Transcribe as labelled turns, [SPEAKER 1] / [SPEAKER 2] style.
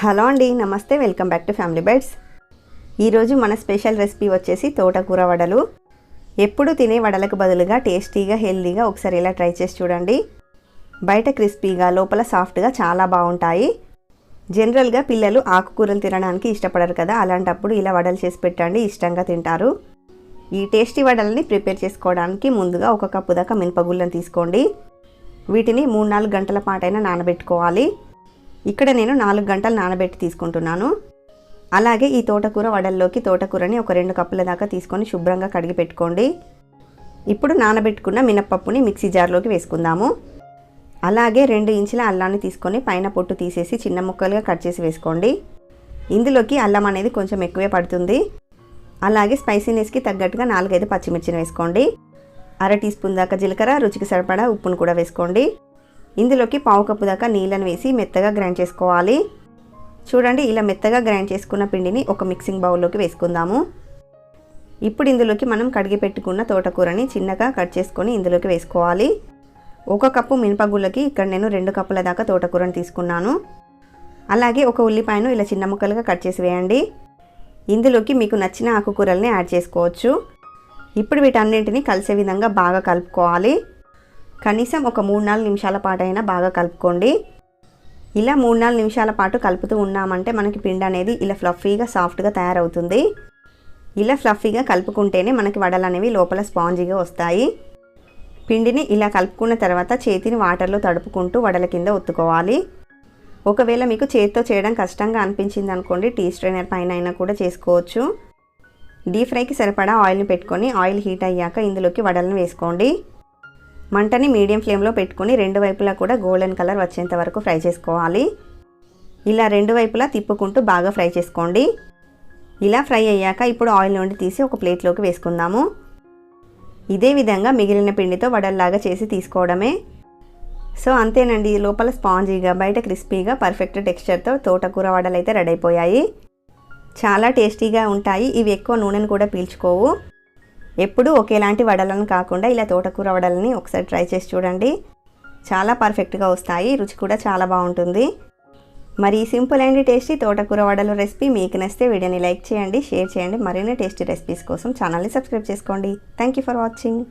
[SPEAKER 1] Hello అండి నమస్తే welcome back to family bytes. ఈరోజు మన స్పెషల్ రెసిపీ వచ్చేసి తోటకూర వడలు. ఎప్పుడు తినే వడలకు బదులుగా టేస్టీగా హెల్తీగా ఒకసారి ఇలా ట్రై చేసి చూడండి. బయట క్రిస్పీగా లోపల సాఫ్ట్గా చాలా బాగుంటాయి. జనరల్గా పిల్లలు ఆకుకూరలు తినడానికి ఇష్టపడరు కదా అలాంటప్పుడు ఇలా వడలు చేసి పెట్టండి ఇష్టంగా తింటారు. ఈ టేస్టీ వడల్ని ప్రిపేర్ చేసుకోవడానికి ముందుగా ఒక కప్పు దాకా మినపగుళ్ళను తీసుకోండి. వీటిని మూడు నాలుగు గంటల పాటైనా నానబెట్టుకోవాలి. ఇక్కడ నేను నాలుగు గంటలు నానబెట్టి తీసుకుంటున్నాను. అలాగే ఈ తోటకూర వడల్లోకి తోటకూరని ఒక రెండు కప్పుల దాకా తీసుకొని శుభ్రంగా కడిగి పెట్టుకోండి. ఇప్పుడు నానబెట్టుకున్న మినప్పప్పుని మిక్సీ జార్లోకి వేసుకుందాము. అలాగే రెండు ఇంచుల అల్లాన్ని తీసుకొని పైన పొట్టు తీసేసి చిన్న ముక్కలుగా కట్ చేసి వేసుకోండి. ఇందులోకి అల్లం అనేది కొంచెం ఎక్కువే పడుతుంది. అలాగే స్పైసీనెస్కి తగ్గట్టుగా నాలుగైదు పచ్చిమిర్చిని వేసుకోండి. అర టీ స్పూన్ దాకా జీలకర్ర రుచికి సరిపడా ఉప్పును కూడా వేసుకోండి. ఇందులోకి పావు కప్పు దాకా నీళ్ళను వేసి మెత్తగా గ్రైండ్ చేసుకోవాలి. చూడండి ఇలా మెత్తగా గ్రైండ్ చేసుకున్న పిండిని ఒక మిక్సింగ్ బౌల్లోకి వేసుకుందాము. ఇప్పుడు ఇందులోకి మనం కడిగి పెట్టుకున్న తోటకూరని చిన్నగా కట్ చేసుకొని ఇందులోకి వేసుకోవాలి. ఒక కప్పు మినపగుళ్ళకి ఇక్కడ నేను రెండు కప్పుల దాకా తోటకూరని తీసుకున్నాను. అలాగే ఒక ఉల్లిపాయను ఇలా చిన్న ముక్కలుగా కట్ చేసి వేయండి. ఇందులోకి మీకు నచ్చిన ఆకుకూరల్ని యాడ్ చేసుకోవచ్చు. ఇప్పుడు వీటన్నింటిని కలిసే విధంగా బాగా కలుపుకోవాలి. కనీసం ఒక మూడు నాలుగు నిమిషాల పాటు అయినా బాగా కలుపుకోండి. ఇలా మూడు నాలుగు నిమిషాల పాటు కలుపుతూ ఉన్నామంటే మనకి పిండి అనేది ఇలా ఫ్లఫీగా సాఫ్ట్గా తయారవుతుంది. ఇలా ఫ్లఫీగా కలుపుకుంటేనే మనకి వడలు అనేవి లోపల స్పాంజీగా వస్తాయి. పిండిని ఇలా కలుపుకున్న తర్వాత చేతిని వాటర్లో తడుపుకుంటూ వడల కింద ఒత్తుకోవాలి. ఒకవేళ మీకు చేతితో చేయడం కష్టంగా అనిపించింది అనుకోండి టీ స్ట్రైనర్ పైన అయినా కూడా చేసుకోవచ్చు. డీప్ ఫ్రైకి సరిపడా ఆయిల్ని పెట్టుకొని ఆయిల్ హీట్ అయ్యాక ఇందులోకి వడలను వేసుకోండి. మంటని మీడియం ఫ్లేమ్లో పెట్టుకొని రెండు వైపులా కూడా గోల్డెన్ కలర్ వచ్చేంత వరకు ఫ్రై చేసుకోవాలి. ఇలా రెండు వైపులా తిప్పుకుంటూ బాగా ఫ్రై చేసుకోండి. ఇలా ఫ్రై అయ్యాక ఇప్పుడు ఆయిల్ నుండి తీసి ఒక ప్లేట్లోకి వేసుకుందాము. ఇదే విధంగా మిగిలిన పిండితో వడల్లాగా చేసి తీసుకోవడమే. సో అంతేనండి. లోపల స్పాంజీగా బయట క్రిస్పీగా పర్ఫెక్ట్ టెక్స్చర్తో తోటకూర వడలు అయితే రెడీ అయిపోయాయి చాలా టేస్టీగా ఉంటాయి. ఇవి ఎక్కువ నూనెను కూడా పీల్చుకోవు. ఎప్పుడూ ఒకేలాంటి వడలను కాకుండా ఇలా తోటకూర వడలని ఒకసారి ట్రై చేసి చూడండి. చాలా పర్ఫెక్ట్గా వస్తాయి. రుచి కూడా చాలా బాగుంటుంది. మరి సింపుల్ అండ్ టేస్టీ తోటకూర వడలు రెసిపీ మీకు నచ్చితే వీడియోని లైక్ చేయండి షేర్ చేయండి. మరిన్ని టేస్టీ రెసిపీస్ కోసం ఛానల్ని సబ్స్క్రైబ్ చేసుకోండి. Thank you for watching.